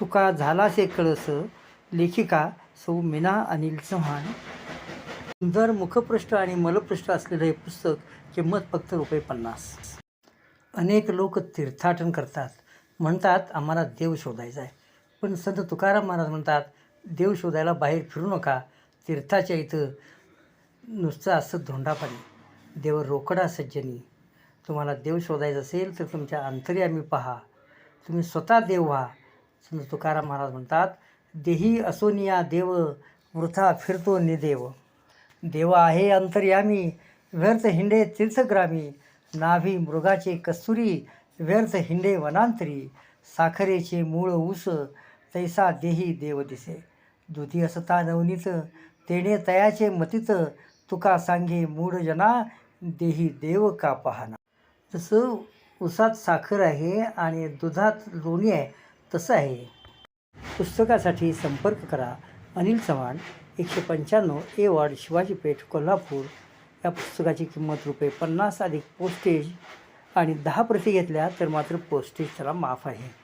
तुका झालासे कळस लेखिका सौ मीना अनिल चव्हाण. सुंदर मुखपृष्ठ आणि मलपृष्ठ असलेलं हे पुस्तक किंमत फक्त रुपये पन्नास. अनेक लोक तीर्थाटन करतात. म्हणतात आम्हाला देव शोधायचा आहे. पण संत तुकाराम महाराज म्हणतात देव शोधायला बाहेर फिरू नका. तीर्थाच्या इथं नुसतं असं धोंडापाणी. देव रोकडा सज्जनी. तुम्हाला देव शोधायचं असेल तर तुमच्या अंतर्यामी पहा. तुम्ही स्वतः देव व्हा. संत तुकाराम महाराज म्हणतात देही असोनिया देव वृथा फिरतो निदेव देव. आहे अंतर्यामी व्यर्थ हिंडे तीर्थग्रामी नाभी मृगाचे कस्तुरी व्यर्थ हिंडे वनांतरी. साखरेचे मूळ ऊस तैसा देही देव दिसे. दुधी असता नवनीत तेणे तयाचे मतीत तुका सांगे मूढ जना देही देव का पाहना. जसं उसात साखर आहे आणि दुधात लोणी आहे. तसं आहे. पुस्तकासाठी संपर्क करा. अनिल चव्हाण एकशे पंच्याण्णव ए वार्ड शिवाजी पेठ कोल्हापूर. या पुस्तकाची किंमत रुपये पन्नास अधिक पोस्टेज आणि दहा प्रती घेतल्या तर मात्र पोस्टेज त्याला माफ आहे.